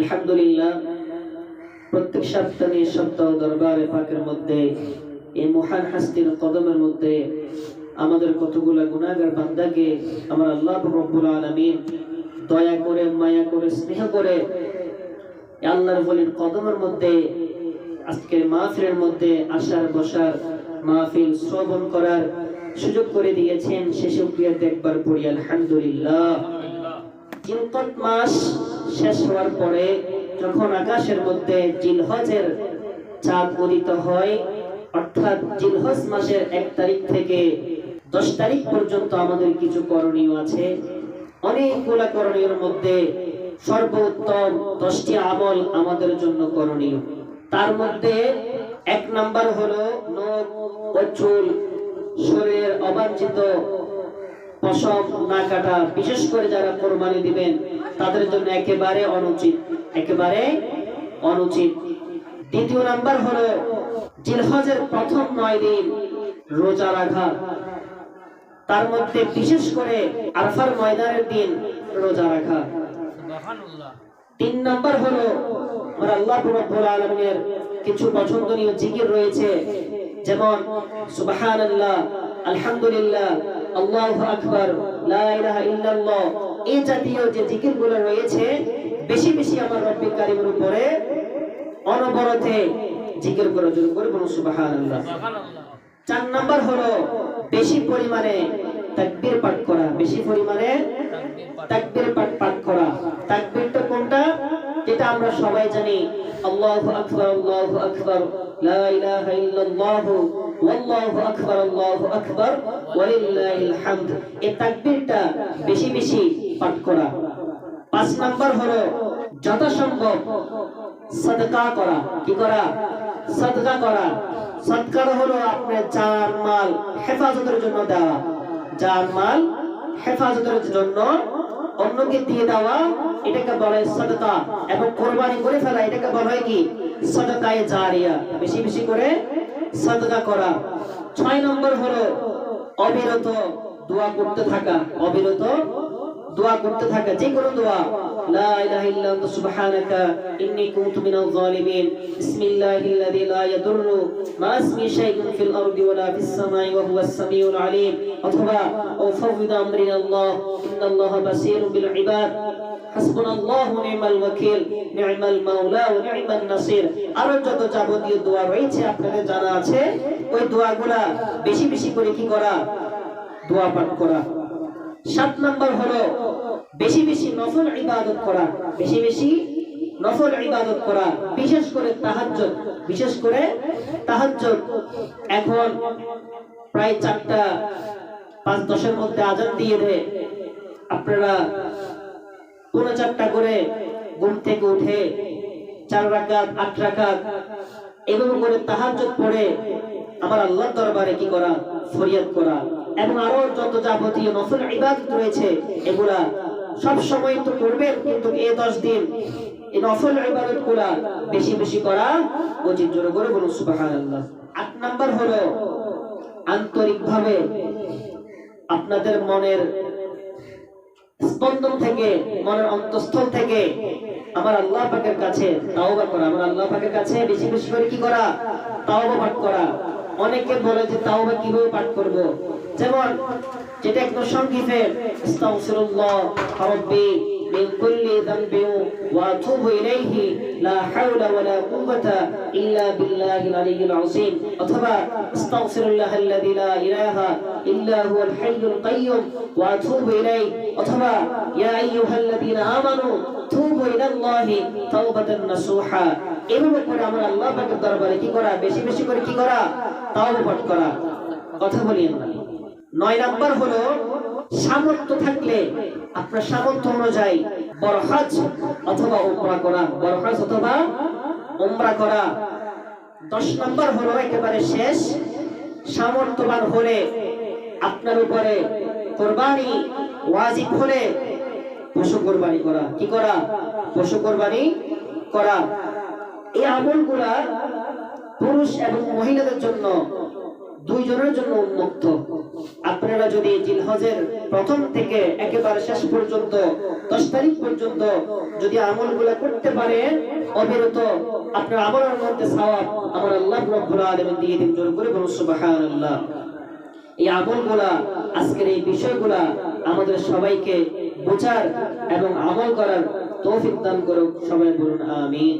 আলহামদুলিল্লাহ, প্রত্যেক সপ্তাহে, সপ্তাহ দরবারে পাকের মধ্যে, এই মহান হাস্তির কদমের মধ্যে আমাদের কতগুলা গুণাগার বান্দাকে আমার আল্লাহ রব্বুল আলামিন দয়া করে, মায়া করে, স্নেহ করে আল্লাহর বলির কদমের মধ্যে, আজকে মাহফিলের মধ্যে আসার, বসার, মাহফিল শ্রবণ করার সুযোগ করে দিয়েছেন। সে শুক্রিয়াতে একবার পড়ি, আলহামদুলিল্লাহ। জিলকত মাস শেষ হওয়ার পরে যখন আকাশের মধ্যে জিলহজের চাঁদ উদিত হয়, অর্থাৎ জিলহজ মাসের এক তারিখ থেকে দশ তারিখ পর্যন্ত আমাদের কিছু করণীয় আছে। অনেকগুলা করণীয়ের মধ্যে সর্বোত্তম দশটি আমল আমাদের জন্য করণীয়। তার মধ্যে এক নাম্বার হলো নখ ও চুল, শরীরের অবাঞ্ছিত পশম না কাটা বিশেষ করে যারা কোরবানি দিবেন তাদের জন্য একেবারে অনুচিত একেবারে অনুচিত। দ্বিতীয় নাম্বার হলো জিলহজের প্রথম নয় দিন রোজা রাখা। তার মধ্যে বিশেষ করে আরফার ময়দানের দিন রোজা রাখা। তিন নাম্বার হলো আমার আল্লাহ রব্বুল আলামিনের কিছু পছন্দনীয় জিকির রয়েছে যেমন সুবহানাল্লাহ আলহামদুলিল্লাহ ইল্লাল্লাহ। এই জাতীয় যে জিকিরগুলো রয়েছে, বেশি বেশি আমার রব্বি কারিমের উপরে অনবরতে জিকির করে জোর করে সুবহানাল্লাহ। চার নাম্বার হলো বেশি পরিমাণে তাকবীর পাঠ করা, বেশি পরিমাণে তাকবীর পাঠ পাঠ করা তাকবীরটা কোনটা যেটা আমরা সবাই জানি, আল্লাহু আকবার আল্লাহু আকবার বেশি বেশি পাঠ করা। পাঁচ নাম্বার হলো করা। কি করা? সাদকা করা। হলো আপনার মাল হেফাজতের জন্য দেওয়া। জান মাল হেফাজতের জন্য অন্যকে দিয়ে দেওয়া এটাকে বলা হয় সততা এবং কোরবানি করে ফেলা। এটাকে বলা হয় কি? সদতায় জারিয়া। বেশি বেশি করে সদতা করা। ছয় নম্বর হলো অবিরত দোয়া করতে থাকা। অবিরত দোয়া করতে থাকা যে কোনো দোয়া। লা ইলাহা ইল্লা আনতা সুবহানাকা ইন্নী কুনতু মিনাল জালিমিন বিসমিল্লাহিল্লাযী লা ইয়াদুররু মা ইসমি শাইউন ফিল আরদি ওয়ালা ফিস সামাই ওয়া হুয়াস সামিউল আলিম। অথবা আল্লাহ ইন্নাল্লাহা বাসীরুম বিল ইবাদ। নি'মাল ওয়াকিল নি'মাল মাওলা ওয়া নি'মান নাসির। আরও যত যাবতীয় দোয়া রয়েছে আপনাদের জানা আছে ওই দোয়াগুলা বেশি বেশি করে কি করা? দোয়া পাঠ করা। সাত নাম্বার হলো বেশি বেশি নফল ইবাদত করা, বেশি বেশি নফল ইবাদত করা, বিশেষ করে তাহাজ্জুদ, বিশেষ করে তাহাজ্জুদ। এখন প্রায় চারটা পাঁচ দশের মধ্যে আজান দিয়ে দেয় আপনারা পৌনে চারটা করে ঘুম থেকে উঠে চার রাকাত, আট রাকাত এভাবে করে তাহাজ্জুদ পড়ে আমার আল্লাহর দরবারে কি করা? ফরিয়াদ করা। এবং আরও যত যাবতীয় নফল ইবাদত রয়েছে, এগুলা সব সময় তো করবেন, কিন্তু এই দশ দিন এই নফল ইবাদতগুলা বেশি বেশি করা উচিত জোরে করে বলুন আট নাম্বার হলো আন্তরিকভাবে আপনাদের মনের স্পন্দন থেকে, মনের অন্তঃস্থল থেকে আমার আল্লাহ পাকের কাছে তাওবা করা। আমার আল্লাহ পাকের কাছে বেশি বেশি করে কি করা? তাওবা পাঠ করা। অনেকে বলে যে তাওবা কিভাবে পাঠ করব যেমন যেটা একদম সংক্ষেপে আস্তাগফিরুল্লাহ রাব্বি من كل ذنب واتوب اليه لا حول ولا قوه الا بالله العلي العظيم অথবা استغفر الله الذي لا اله الا هو الحي القيوم واتوب اليه অথবা يا ايها الذين امنوا توبوا الى الله توبه نصوحا এভাবে করে আমরা দরবারে কি করা? বেশি বেশি করে করা? পাঠ করা। কথা বলি নয় সামর্থ্য থাকলে আপনার সামর্থ্য অনুযায়ী অথবা করা। অথবা করা। দশ নম্বর হলো, একেবারে শেষ। সামর্থ্যবান হলে আপনার উপরে কোরবানি ওয়াজিব হলে পশু কোরবানি করা। কি করা? পশু কোরবানি করা। এই আমলগুলা পুরুষ এবং মহিলাদের জন্য, দুইজনের জন্য উন্মুক্ত। আপনারা যদি জিলহজের প্রথম থেকে একেবারে শেষ পর্যন্ত, দশ তারিখ পর্যন্ত যদি আমলগুলো করতে পারেন, অবিরত আপনার আমলের মধ্যে সওয়াব আমার আল্লাহ রব্বুল আলামিন দিয়ে দিন। জোর করে বলুন, সুবহানাল্লাহ। এই আমলগুলা, আজকের এই বিষয়গুলা আমাদের সবাইকে বোঝার এবং আমল করার তৌফিক দান করুক। সবাই বলুন, আমিন।